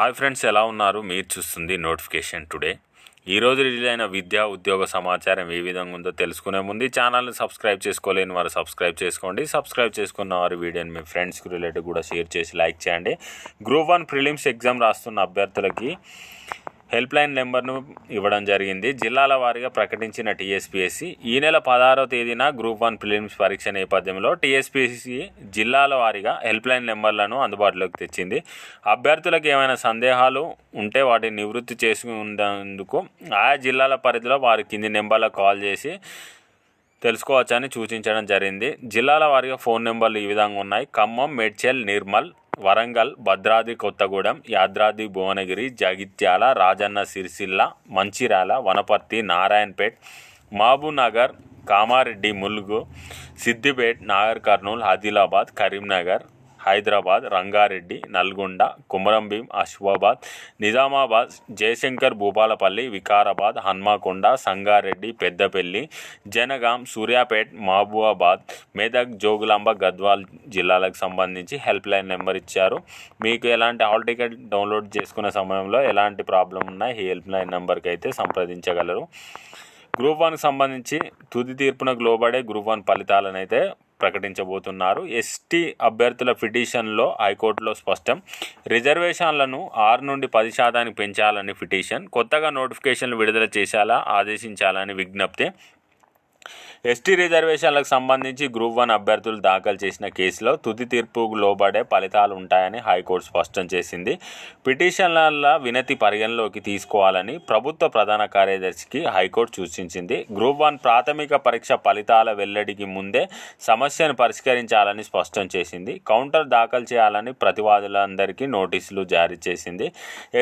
Hi friends ఎలా ఉన్నారు? మీరు చూస్తుంది నోటిఫికేషన్ టుడే. ఈరోజు రిలీజ్ అయిన విద్యా ఉద్యోగ సమాచారం ఏ విధంగా ఉందో తెలుసుకునే ముందు ఛానల్ని సబ్స్క్రైబ్ చేసుకోలేని వారు సబ్స్క్రైబ్ చేసుకోండి. సబ్స్క్రైబ్ చేసుకున్న వారు వీడియోని మీ ఫ్రెండ్స్కి రిలేటివ్ కూడా షేర్ చేసి లైక్ చేయండి. గ్రూప్ వన్ ప్రిలిమ్స్ ఎగ్జామ్ రాస్తున్న అభ్యర్థులకి హెల్ప్ లైన్ నెంబర్ను ఇవ్వడం జరిగింది. జిల్లాల వారీగా ప్రకటించిన టీఎస్పీఎస్సీ ఈ నెల పదహారవ తేదీన గ్రూప్ వన్ ప్రిలిమ్స్ పరీక్ష నేపథ్యంలో టీఎస్పీఎస్సీ జిల్లాల వారీగా హెల్ప్ లైన్ నెంబర్లను అందుబాటులోకి తెచ్చింది. అభ్యర్థులకు ఏమైనా సందేహాలు ఉంటే వాటిని నివృత్తి చేసుకునేందుకు ఆయా జిల్లాల పరిధిలో వారి కింది నెంబర్లకు కాల్ చేసి తెలుసుకోవచ్చని సూచించడం జరిగింది. జిల్లాల వారీగా ఫోన్ నెంబర్లు ఈ విధంగా ఉన్నాయి. ఖమ్మం మేడ్చల్ నిర్మల్ వరంగల్ భద్రాద్రి కొత్తగూడెం యాద్రాది భువనగిరి జగిత్యాల రాజన్న సిరిసిల్ల మంచిర్యాల వనపర్తి నారాయణపేట్ మహబూబ్నగర్ కామారెడ్డి ములుగు సిద్దిపేట్ నాగర్ కర్నూలు ఆదిలాబాద్ కరీంనగర్ హైదరాబాద్ రంగారెడ్డి నల్గొండ కుమరంభీం అశ్వాబాద్ నిజామాబాద్ జయశంకర్ భూపాలపల్లి వికారాబాద్ హన్మకొండ సంగారెడ్డి పెద్దపల్లి జనగాం సూర్యాపేట్ మహబూబాబాద్ మెదక్ జోగులాంబ గద్వాల్ జిల్లాలకు సంబంధించి హెల్ప్ లైన్ నెంబర్ ఇచ్చారు. మీకు ఎలాంటి హాల్ టికెట్ డౌన్లోడ్ చేసుకునే సమయంలో ఎలాంటి ప్రాబ్లం ఉన్నా ఈ హెల్ప్ లైన్ నెంబర్కి అయితే సంప్రదించగలరు. గ్రూప్ వన్కి సంబంధించి తుది తీర్పునకు లోబడే గ్రూప్ వన్ ఫలితాలను అయితే ప్రకటించబోతున్నారు. ఎస్టీ అభ్యర్థుల పిటిషన్లో హైకోర్టులో స్పష్టం. రిజర్వేషన్లను ఆరు నుండి పది శాతానికి పెంచాలని పిటిషన్. కొత్తగా నోటిఫికేషన్లు విడుదల చేసేలా ఆదేశించాలని విజ్ఞప్తి. ఎస్టీ రిజర్వేషన్లకు సంబంధించి గ్రూప్ వన్ అభ్యర్థులు దాఖలు చేసిన కేసులో తుది తీర్పుకు లోబడే ఫలితాలు ఉంటాయని హైకోర్టు స్పష్టం చేసింది. పిటిషన్ల వినతి పరిగణలోకి తీసుకోవాలని ప్రభుత్వ ప్రధాన కార్యదర్శికి హైకోర్టు సూచించింది. గ్రూప్ వన్ ప్రాథమిక పరీక్ష ఫలితాల వెల్లడికి ముందే సమస్యను పరిష్కరించాలని స్పష్టం చేసింది. కౌంటర్ దాఖలు చేయాలని ప్రతివాదులందరికీ నోటీసులు జారీ చేసింది.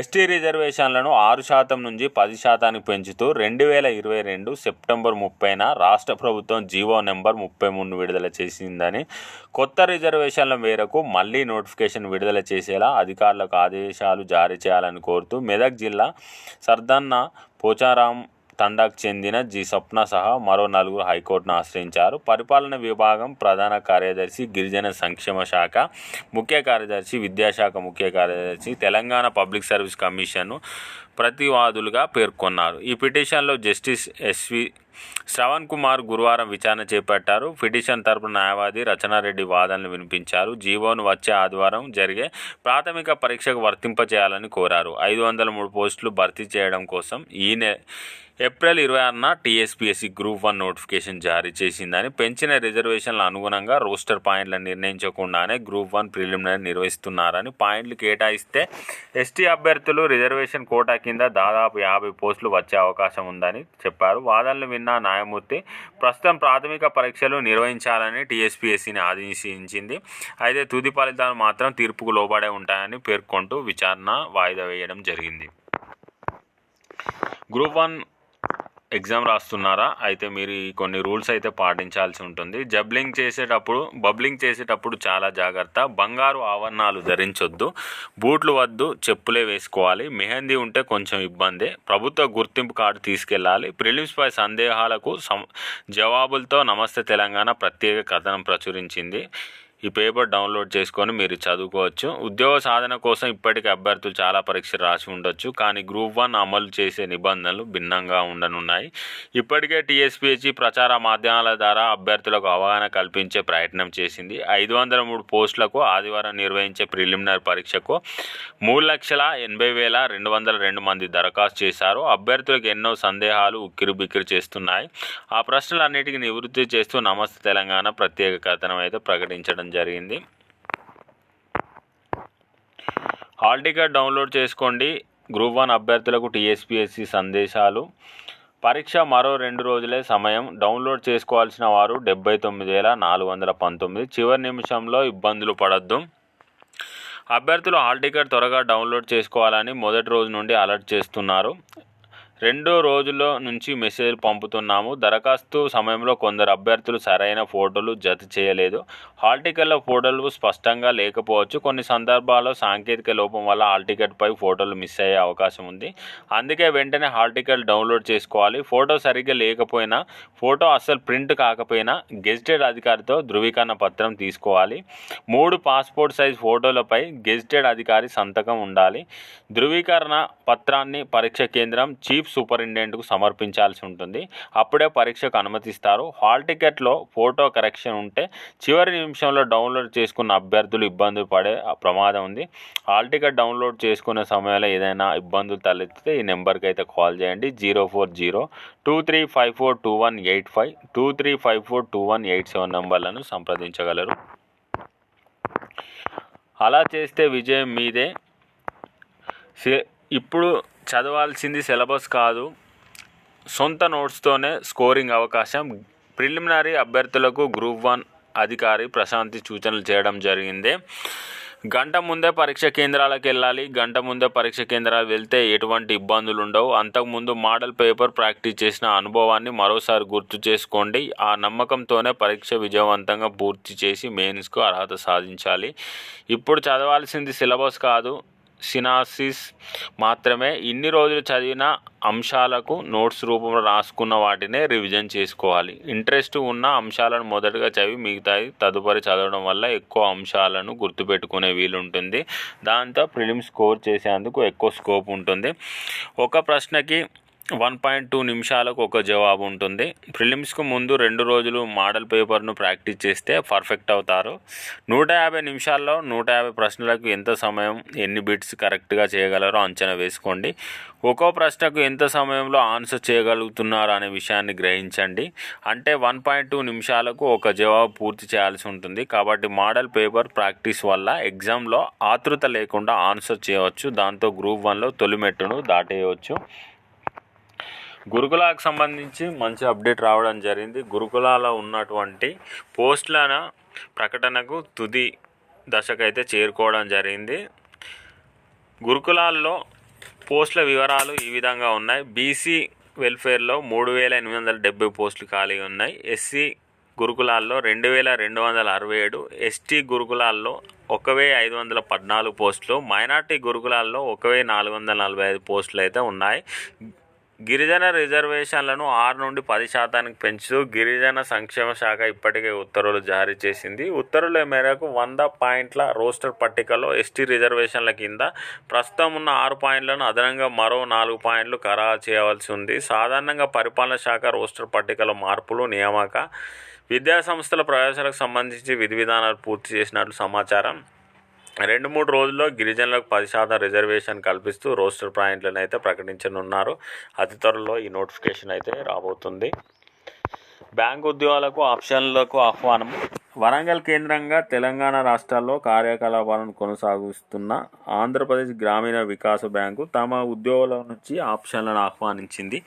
ఎస్టీ రిజర్వేషన్లను ఆరు శాతం నుంచి పది శాతానికి పెంచుతూ రెండు వేల ఇరవై రెండు సెప్టెంబర్ ముప్పైన రాష్ట్ర ప్రభుత్వం జీవో నెంబర్ ముప్పై మూడు విడుదల చేసిందని కొత్త రిజర్వేషన్ల మేరకు మళ్ళీ నోటిఫికేషన్ విడుదల చేసేలా అధికారులకు ఆదేశాలు జారీ చేయాలని కోరుతూ మెదక్ జిల్లా సర్దన్న పోచారాం తండాకు చెందిన జి స్వప్న సహా మరో నలుగురు హైకోర్టును ఆశ్రయించారు. పరిపాలన విభాగం ప్రధాన కార్యదర్శి గిరిజన సంక్షేమ శాఖ ముఖ్య కార్యదర్శి విద్యాశాఖ ముఖ్య కార్యదర్శి తెలంగాణ పబ్లిక్ సర్వీస్ కమిషన్ను ప్రతివాదులుగా పేర్కొన్నారు. ఈ పిటిషన్లో జస్టిస్ ఎస్వి శ్రవణ్ కుమార్ గురువారం విచారణ చేపట్టారు. పిటిషన్ తరపున న్యాయవాది రచనారెడ్డి వాదనలు వినిపించారు. జీవోను వచ్చే ఆదివారం జరిగే ప్రాథమిక పరీక్షకు వర్తింపచేయాలని కోరారు. ఐదు వందల మూడు పోస్టులు భర్తీ చేయడం కోసం ఈ నె ఏప్రిల్ ఇరవై ఆరున టీఎస్పీఎస్సీ గ్రూప్ వన్ నోటిఫికేషన్ జారీ చేసిందని పెంచిన రిజర్వేషన్ల అనుగుణంగా రోస్టర్ పాయింట్లను నిర్ణయించకుండానే గ్రూప్ వన్ ప్రిలిమినరీ నిర్వహిస్తున్నారని పాయింట్లు కేటాయిస్తే ఎస్టీ అభ్యర్థులు రిజర్వేషన్ కోటా కింద దాదాపు యాభై పోస్టులు వచ్చే అవకాశం ఉందని చెప్పారు. వాదనలు విన్న న్యాయమూర్తి ప్రస్తుతం ప్రాథమిక పరీక్షలు నిర్వహించాలని టీఎస్పీఎస్సీని ఆదేశించింది. అయితే తుది ఫలితాలు మాత్రం తీర్పుకు లోబడే ఉంటాయని పేర్కొంటూ విచారణ వాయిదా వేయడం జరిగింది. గ్రూప్ వన్ ఎగ్జామ్ రాస్తున్నారా? అయితే మీరు కొన్ని రూల్స్ అయితే పాటించాల్సి ఉంటుంది. జబ్లింగ్ చేసేటప్పుడు బబ్లింగ్ చేసేటప్పుడు చాలా జాగ్రత్త. బంగారు ఆవరణాలు ధరించొద్దు. బూట్లు వద్దు చెప్పులే వేసుకోవాలి. మెహందీ ఉంటే కొంచెం ఇబ్బంది. ప్రభుత్వ గుర్తింపు కార్డు తీసుకెళ్ళాలి. ప్రిలిమ్స్పై సందేహాలకు సం జవాబులతో నమస్తే తెలంగాణ ప్రత్యేక కథనం ప్రచురించింది. ఈ పేపర్ డౌన్లోడ్ చేసుకొని మీరు చదువుకోవచ్చు. ఉద్యోగ సాధన కోసం ఇప్పటికే అభ్యర్థులు చాలా పరీక్షలు రాసి ఉండొచ్చు. కానీ గ్రూప్ వన్ అమలు చేసే నిబంధనలు భిన్నంగా ఉండనున్నాయి. ఇప్పటికే టీఎస్పీహెచ్ఈ ప్రచార మాధ్యమాల ద్వారా అభ్యర్థులకు అవగాహన కల్పించే ప్రయత్నం చేసింది. ఐదు వందల మూడు పోస్టులకు ఆదివారం నిర్వహించే ప్రిలిమినరీ పరీక్షకు మూడు లక్షల ఎనభై వేల రెండు వందల రెండు మంది దరఖాస్తు చేశారు. అభ్యర్థులకు ఎన్నో సందేహాలు ఉక్కిరి బిక్కిరి చేస్తున్నాయి. ఆ ప్రశ్నలన్నిటికీ నివృత్తి చేస్తూ నమస్తే తెలంగాణ ప్రత్యేక కథనం అయితే ప్రకటించడం జరిగింది. హాల్ టికెట్ డౌన్లోడ్ చేసుకోండి. గ్రూప్ వన్ అభ్యర్థులకు టీఎస్పీఎస్సి సందేశాలు. పరీక్ష మరో రెండు రోజులే సమయం. డౌన్లోడ్ చేసుకోవాల్సిన వారు డెబ్బై తొమ్మిది వేల నాలుగు వందల పంతొమ్మిది. చివరి నిమిషంలో ఇబ్బందులు పడద్దు. అభ్యర్థులు హాల్ టికెట్ త్వరగా డౌన్లోడ్ చేసుకోవాలని మొదటి రోజు నుండి అలర్ట్ చేస్తున్నారు. రెండో రోజులో నుంచి మెసేజ్లు పంపుతున్నాము. దరఖాస్తు సమయంలో కొందరు అభ్యర్థులు సరైన ఫోటోలు జత చేయలేదు. హాల్ టికెట్ల ఫోటోలు స్పష్టంగా లేకపోవచ్చు. కొన్ని సందర్భాల్లో సాంకేతిక లోపం వల్ల హాల్ టికెట్పై ఫోటోలు మిస్ అయ్యే అవకాశం ఉంది. అందుకే వెంటనే హాల్ టికెట్ డౌన్లోడ్ చేసుకోవాలి. ఫోటో సరిగ్గా లేకపోయినా ఫోటో అస్సలు ప్రింట్ కాకపోయినా గెజిటెడ్ అధికారితో ధృవీకరణ పత్రం తీసుకోవాలి. మూడు పాస్పోర్ట్ సైజ్ ఫోటోలపై గెజిటెడ్ అధికారి సంతకం ఉండాలి. ధృవీకరణ పత్రాన్ని పరీక్ష కేంద్రం చీఫ్ సూపరింటెండెంట్కు సమర్పించాల్సి ఉంటుంది. అప్పుడే పరీక్షకు అనుమతిస్తారు. హాల్ టికెట్లో ఫోటో కరెక్షన్ ఉంటే చివరి నిమిషంలో డౌన్లోడ్ చేసుకున్న అభ్యర్థులు ఇబ్బందులు పడే ప్రమాదం ఉంది. హాల్ టికెట్ డౌన్లోడ్ చేసుకునే సమయంలో ఏదైనా ఇబ్బందులు తలెత్తితే ఈ నెంబర్కి అయితే కాల్ చేయండి. Zero four zero two three five four two one eight five two three five four two one eight seven నెంబర్లను సంప్రదించగలరు. అలా చేస్తే విజయం మీదే. ఇప్పుడు చదవాల్సింది సిలబస్ కాదు. సొంత నోట్స్తోనే స్కోరింగ్ అవకాశం. ప్రిలిమినరీ అభ్యర్థులకు గ్రూప్ వన్ అధికారి ప్రశాంతి సూచనలు చేయడం జరిగింది. గంట ముందే పరీక్ష కేంద్రాలకు వెళ్ళాలి. గంట ముందే పరీక్ష కేంద్రాలు వెళ్తే ఎటువంటి ఇబ్బందులు ఉండవు. అంతకుముందు మోడల్ పేపర్ ప్రాక్టీస్ చేసిన అనుభవాన్ని మరోసారి గుర్తు చేసుకోండి. ఆ నమ్మకంతోనే పరీక్ష విజయవంతంగా పూర్తి చేసి మెయిన్స్కు అర్హత సాధించాలి. ఇప్పుడు చదవాల్సింది సిలబస్ కాదు. సినాసిస్ మాత్రమే ఇన్ని రోజులు చదివిన అంశాలకు నోట్స్ రూపంలో రాసుకున్న వాటినే రివిజన్ చేసుకోవాలి. ఇంట్రెస్ట్ ఉన్న అంశాలను మొదటగా చదివి మిగతాయి తదుపరి చదవడం వల్ల ఎక్కువ అంశాలను గుర్తుపెట్టుకునే వీలుంటుంది. దాంతో ప్రిలిమ్ స్కోర్ చేసేందుకు ఎక్కువ స్కోప్ ఉంటుంది. ఒక ప్రశ్నకి వన్ పాయింట్ టూ నిమిషాలకు ఒక జవాబు ఉంటుంది. ప్రిలిమ్స్కు ముందు రెండు రోజులు మోడల్ పేపర్ను ప్రాక్టీస్ చేస్తే పర్ఫెక్ట్ అవుతారు. నూట యాభై నిమిషాల్లో నూట యాభై ప్రశ్నలకు ఎంత సమయం ఎన్ని బిట్స్ కరెక్ట్గా చేయగలరో అంచనా వేసుకోండి. ఒక్కో ప్రశ్నకు ఎంత సమయంలో ఆన్సర్ చేయగలుగుతున్నారు అనే విషయాన్ని గ్రహించండి. అంటే వన్ పాయింట్ టూ నిమిషాలకు ఒక జవాబు పూర్తి చేయాల్సి ఉంటుంది. కాబట్టి మోడల్ పేపర్ ప్రాక్టీస్ వల్ల ఎగ్జామ్లో ఆతృత లేకుండా ఆన్సర్ చేయవచ్చు. దాంతో గ్రూప్ వన్లో తొలిమెట్టును దాటేయవచ్చు. గురుకులాకు సంబంధించి మంచి అప్డేట్ రావడం జరిగింది. గురుకులాలో ఉన్నటువంటి పోస్టుల ప్రకటనకు తుది దశకైతే చేరుకోవడం జరిగింది. గురుకులాల్లో పోస్టుల వివరాలు ఈ విధంగా ఉన్నాయి. బీసీ వెల్ఫేర్లో మూడు వేల ఎనిమిది వందల డెబ్బై పోస్టులు ఖాళీ ఉన్నాయి. ఎస్సీ గురుకులాల్లో రెండు వేల రెండు వందల అరవై ఏడు ఎస్టీ గురుకులాల్లో ఒక వెయ్యి ఐదు వందల పద్నాలుగు పోస్టులు మైనార్టీ గురుకులాల్లో ఒక వెయ్యి నాలుగు వందల నలభై ఐదు పోస్టులు అయితే ఉన్నాయి. గిరిజన రిజర్వేషన్లను ఆరు నుండి పది శాతానికి పెంచుతూ గిరిజన సంక్షేమ శాఖ ఇప్పటికే ఉత్తర్వులు జారీ చేసింది. ఉత్తర్వుల మేరకు వంద పాయింట్ల రోస్టర్ పట్టికలో ఎస్టీ రిజర్వేషన్ల కింద ప్రస్తుతం ఉన్న ఆరు పాయింట్లను అదనంగా మరో నాలుగు పాయింట్లు ఖరారు చేయవలసి ఉంది. సాధారణంగా పరిపాలన శాఖ రోస్టర్ పట్టికలో మార్పులు నియామక విద్యాసంస్థల ప్రవేశాలకు సంబంధించి విధి విధానాలు పూర్తి చేసినట్లు సమాచారం రెండు మూడు రోజుల్లో గిరిజనులకు పది శాతం రిజర్వేషన్ కల్పిస్తూ రోస్టర్ పాయింట్లను అయితే ప్రకటించనున్నారు. అతి త్వరలో ఈ నోటిఫికేషన్ అయితే రాబోతుంది. బ్యాంక్ ఉద్యోగాలకు ఆప్షన్లకు ఆహ్వానం వరంగల్ కేంద్రంగా తెలంగాణ రాష్ట్రాల్లో కార్యకలాపాలను కొనసాగిస్తున్న ఆంధ్రప్రదేశ్ గ్రామీణ వికాస బ్యాంకు తమ ఉద్యోగుల నుంచి ఆప్షన్లను ఆహ్వానించింది.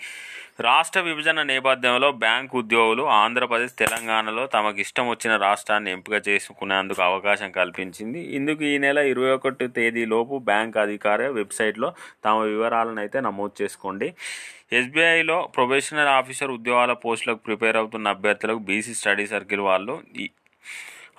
రాష్ట్ర విభజన నేపథ్యంలో బ్యాంకు ఉద్యోగులు ఆంధ్రప్రదేశ్ తెలంగాణలో తమకు ఇష్టం వచ్చిన రాష్ట్రాన్ని ఎంపిక చేసుకునేందుకు అవకాశం కల్పించింది. ఇందుకు ఈ నెల ఇరవై ఒకటి తేదీలోపు బ్యాంక్ అధికార వెబ్సైట్లో తమ వివరాలను అయితే నమోదు చేసుకోండి. ఎస్బీఐలో ప్రొఫెషనల్ ఆఫీసర్ ఉద్యోగాల పోస్టులకు ప్రిపేర్ అవుతున్న అభ్యర్థులకు బీసీ స్టడీ సర్కిల్ వాళ్ళు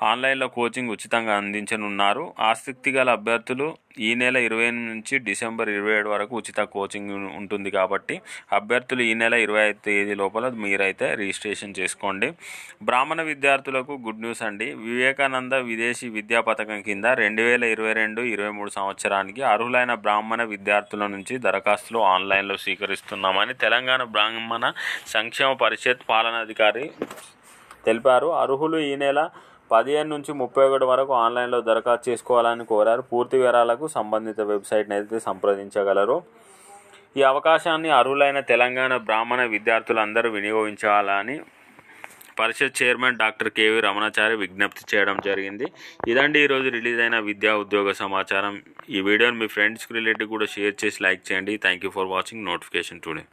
ఆన్లైన్లో కోచింగ్ ఉచితంగా అందించనున్నారు. ఆసక్తి గల అభ్యర్థులు ఈ నెల ఇరవై నుంచి డిసెంబర్ ఇరవై ఏడు వరకు ఉచిత కోచింగ్ ఉంటుంది కాబట్టి అభ్యర్థులు ఈ నెల ఇరవై ఐదు తేదీ లోపల మీరైతే రిజిస్ట్రేషన్ చేసుకోండి. బ్రాహ్మణ విద్యార్థులకు గుడ్ న్యూస్ అండి. వివేకానంద విదేశీ విద్యా పథకం కింద రెండు వేల ఇరవై రెండు ఇరవై మూడు సంవత్సరానికి అర్హులైన బ్రాహ్మణ విద్యార్థుల నుంచి దరఖాస్తులు ఆన్లైన్లో స్వీకరిస్తున్నామని తెలంగాణ బ్రాహ్మణ సంక్షేమ పరిషత్ పాలనాధికారి తెలిపారు. అర్హులు ఈ నెల పదిహేను నుంచి ముప్పై ఒకటి వరకు ఆన్లైన్లో దరఖాస్తు చేసుకోవాలని కోరారు. పూర్తి వివరాలకు సంబంధిత వెబ్సైట్ని అయితే సంప్రదించగలరు. ఈ అవకాశాన్ని అర్హులైన తెలంగాణ బ్రాహ్మణ విద్యార్థులందరూ వినియోగించాలని పరిషత్ చైర్మన్ డాక్టర్ కేవీ రమణాచారి విజ్ఞప్తి చేయడం జరిగింది. ఇదండి ఈరోజు రిలీజ్ అయిన విద్యా ఉద్యోగ సమాచారం. ఈ వీడియోని మీ ఫ్రెండ్స్కి రిలేటివ్ కూడా షేర్ చేసి లైక్ చేయండి. Thank you for watching. Notification today.